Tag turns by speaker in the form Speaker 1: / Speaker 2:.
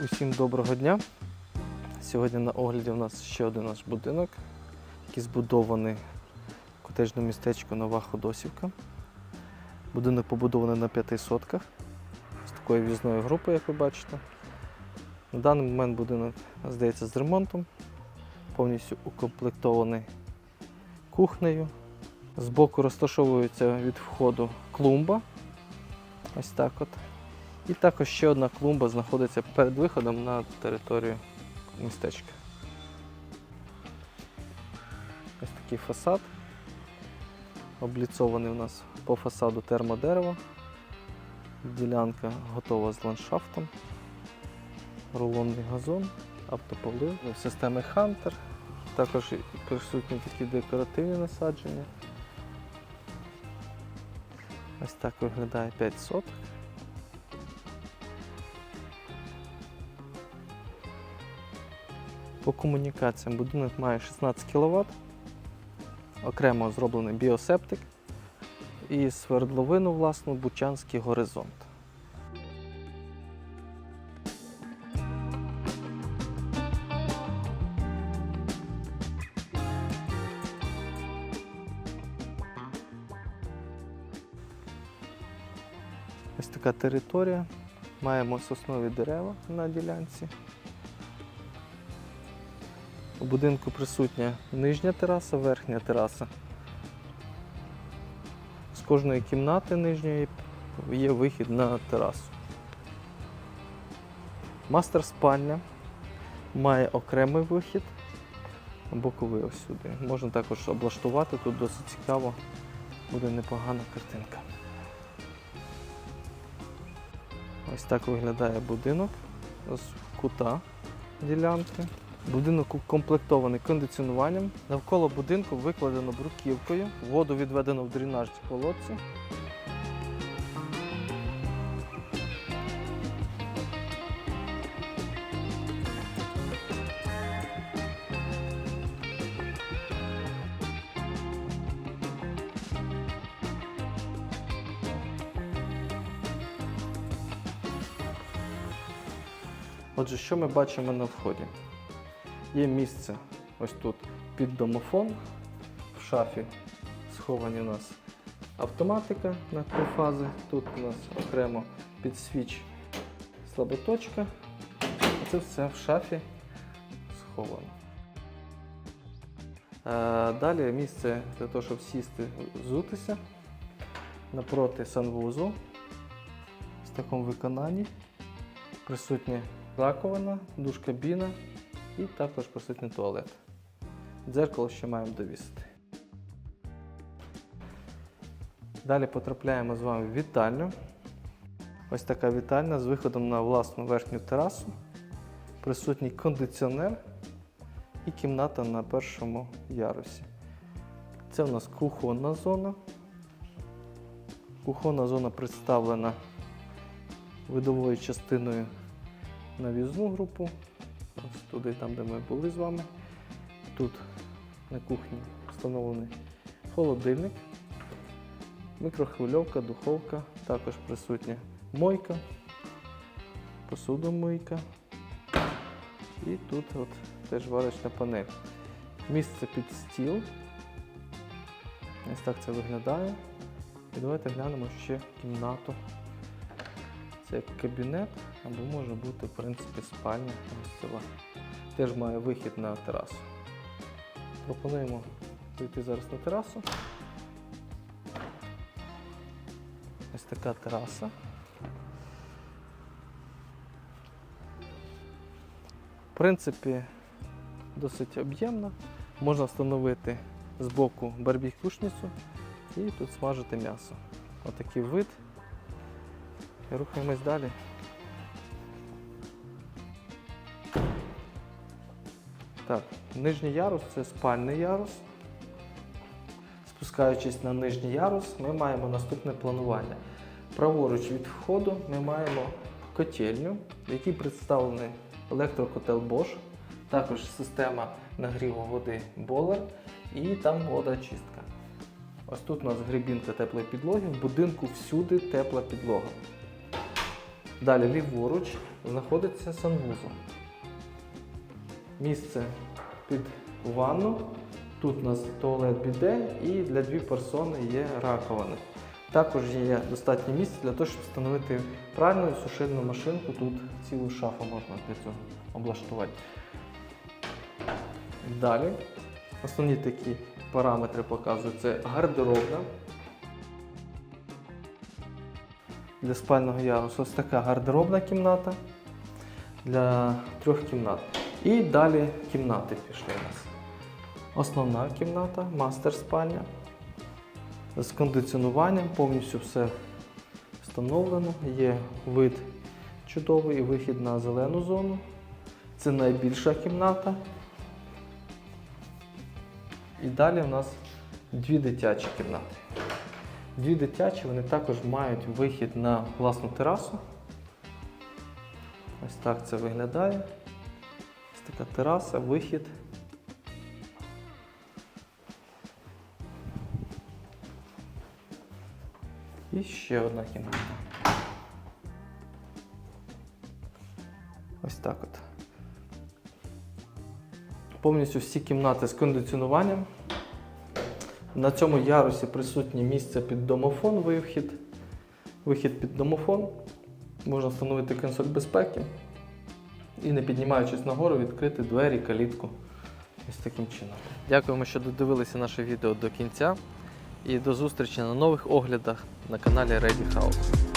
Speaker 1: Усім доброго дня. Сьогодні на огляді у нас ще один наш будинок, який збудований в котежному містечку Нова Ходосівка. Будинок побудований на п'яти сотках з такою в'їзною групою, як ви бачите. На даний момент будинок, здається, з ремонтом, повністю укомплектований кухнею. Збоку розташовується від входу клумба. Ось так от. І також ще одна клумба знаходиться перед виходом на територію містечка. Ось такий фасад. Обліцований у нас по фасаду термодерево. Ділянка готова з ландшафтом. Рулонний газон, автополив, системи Hunter. Також присутні такі декоративні насадження. Ось так виглядає 5 соток. По комунікаціям будинок має 16 кВт, окремо зроблений біосептик і свердловину власну Бучанський горизонт. Ось така територія. Маємо соснові дерева на ділянці. У будинку присутня нижня тераса, верхня тераса. З кожної кімнати нижньої є вихід на терасу. Мастер спальня має окремий вихід, боковий ось сюди. Можна також облаштувати, тут досить цікаво, буде непогана картинка. Ось так виглядає будинок з кута ділянки. Будинок укомплектований кондиціонуванням. Навколо будинку викладено бруківкою, воду відведено в дренажні колодці. Отже, що ми бачимо на вході? Є місце ось тут під домофон. В шафі сховані у нас автоматика на три фази. Тут у нас окремо під свіч слаботочка. А це все в шафі сховано. Е, Далі місце для того, щоб сісти, зутися. Напроти санвузу в такому виконанні. Присутня раковина, душ-кабіна і також присутній туалет. Дзеркало ще маємо довісити. Далі потрапляємо з вами в вітальню. Ось така вітальня з виходом на власну верхню терасу. Присутній кондиціонер і кімната на першому ярусі. Це у нас кухонна зона. Кухонна зона представлена видовою частиною на в'їзну групу. Ось туди, там, де ми були з вами. Тут на кухні встановлений холодильник, мікрохвильовка, духовка, також присутня мойка, посудомийка. І тут от теж варочна панель. Місце під стіл. Ось так це виглядає. І давайте глянемо ще кімнату. Це кабінет, або може бути, в принципі, спальня гостєва. Теж має вихід на терасу. Пропонуємо вийти зараз на терасу. Ось така тераса. В принципі, досить об'ємна. Можна встановити збоку барбікюшницю і тут смажити м'ясо. Отакий вид. Рухаємось далі. Так, нижній ярус це спальний ярус. Спускаючись на нижній ярус, ми маємо наступне планування. Праворуч від входу ми маємо котельню, в якій представлений електрокотел Bosch, також система нагріву води Boiler і там водоочистка. Ось тут у нас грибінка теплої підлоги, в будинку всюди тепла підлога. Далі ліворуч знаходиться санвузол. Місце під ванну. Тут у нас туалет біде і для дві персони є раковини. Також є достатньо місця для того, щоб встановити пральну і сушильну машинку. Тут цілу шафу можна для цього облаштувати. Далі основні такі параметри показую. Це гардеробна. Для спального ярусу ось така гардеробна кімната для трьох кімнат. І далі кімнати пішли у нас. Основна кімната, мастер спальня. З кондиціонуванням, повністю все встановлено. Є вид чудовий і вихід на зелену зону. Це найбільша кімната. І далі у нас дві дитячі кімнати. Дві дитячі, вони також мають вихід на власну терасу. Ось так це виглядає. Ось така тераса, вихід. І ще одна кімната. Ось так от. Повністю всі кімнати з кондиціонуванням. На цьому ярусі присутнє місце під домофон, вихід, вихід під домофон. Можна встановити консоль безпеки і, не піднімаючись нагору, відкрити двері, калітку. Ось таким чином. Дякуємо, що додивилися наше відео до кінця. І до зустрічі на нових оглядах на каналі Ready House.